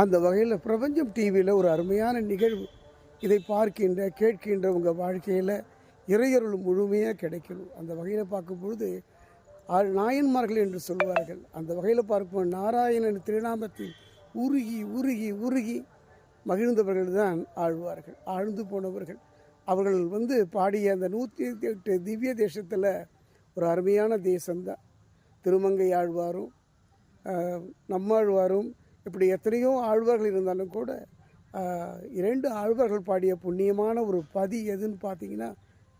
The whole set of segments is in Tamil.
அந்த வகையில் பிரபஞ்சம் டிவியில் ஒரு அருமையான நிகழ்வு. இதை பார்க்கின்ற கேட்கின்ற உங்கள் வாழ்க்கையில் இறையருள் முழுமையாக கிடைக்கணும். அந்த வகையில் பார்க்கும்பொழுது நாயன்மார்கள் என்று சொல்வார்கள். அந்த வகையில் பார்ப்போம் நாராயணன் திருநாமத்தில் உருகி உருகி உருகி மகிழ்ந்தவர்கள் தான் ஆழ்வார்கள். ஆழ்ந்து போனவர்கள். அவர்கள் வந்து பாடிய அந்த நூற்றி எட்டு திவ்ய தேசத்தில் ஒரு அருமையான தேசம்தான். திருமங்கை ஆழ்வாரும் நம்மாழ்வாரும் இப்படி எத்தனையோ ஆழ்வார்கள் இருந்தாலும் கூட இரண்டு ஆழ்வார்கள் பாடிய புண்ணியமான ஒரு பதி எதுன்னு பார்த்தீங்கன்னா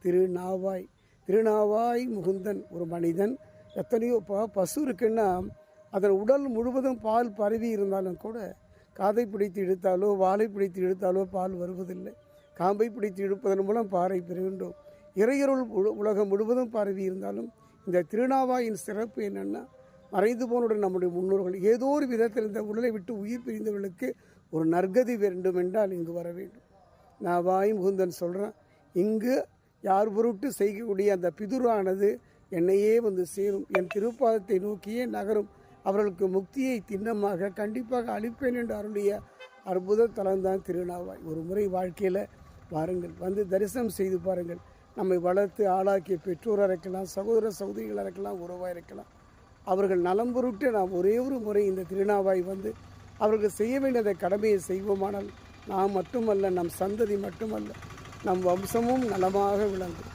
திருநாவாய். திருநாவாய் முகுந்தன் ஒரு மனிதன். எத்தனையோ ப பசு இருக்குன்னா அதன் உடல் முழுவதும் பால் பரவி இருந்தாலும் கூட காதை பிடித்து இழுத்தாலோ வாலை பிடித்து இழுத்தாலோ பால் வருவதில்லை. காம்பை பிடித்து இழுப்பதன் மூலம் பாறை பெறுகின்றோம். இறையருள் உலகம் முழுவதும் பரவி இருந்தாலும் இந்த திருநாவாயின் சிறப்பு என்னென்னா மறைந்து போனுடன் நம்முடைய முன்னோர்கள் ஏதோ ஒரு விதத்தில் இந்த உடலை விட்டு உயிர் பிரிந்தவர்களுக்கு ஒரு நற்கதி வேண்டும் என்றால் இங்கு வர வேண்டும். நான் வாய் முகுந்தன் சொல்கிறேன் இங்கு யார் பொருட்டு செய்யக்கூடிய அந்த பிதுரானது என்னையே வந்து சேரும். என் திருப்பாதத்தை நோக்கியே நகரும். அவர்களுக்கு முக்தியை திண்ணமாக கண்டிப்பாக அளிப்பேன் என்று அருளிய அற்புத தலம்தான் திருநாவாய். ஒரு முறை வாழ்க்கையில் வாருங்கள் வந்து தரிசனம் செய்து பாருங்கள். நம்மை வளர்த்து ஆளாக்கிய பெற்றோராக இருக்கலாம் சகோதர சகோதரிகளாக இருக்கலாம் உறவாக இருக்கலாம் அவர்கள் நலம் பொருட்டு நாம் ஒரே ஒரு முறை இந்த திருநாவாய் வந்து அவர்கள் செய்ய வேண்டிய கடமையை செய்வோமானால் நாம் மட்டுமல்ல நம் சந்ததி மட்டுமல்ல நம் வம்சமும் நலமாக விளங்கும்.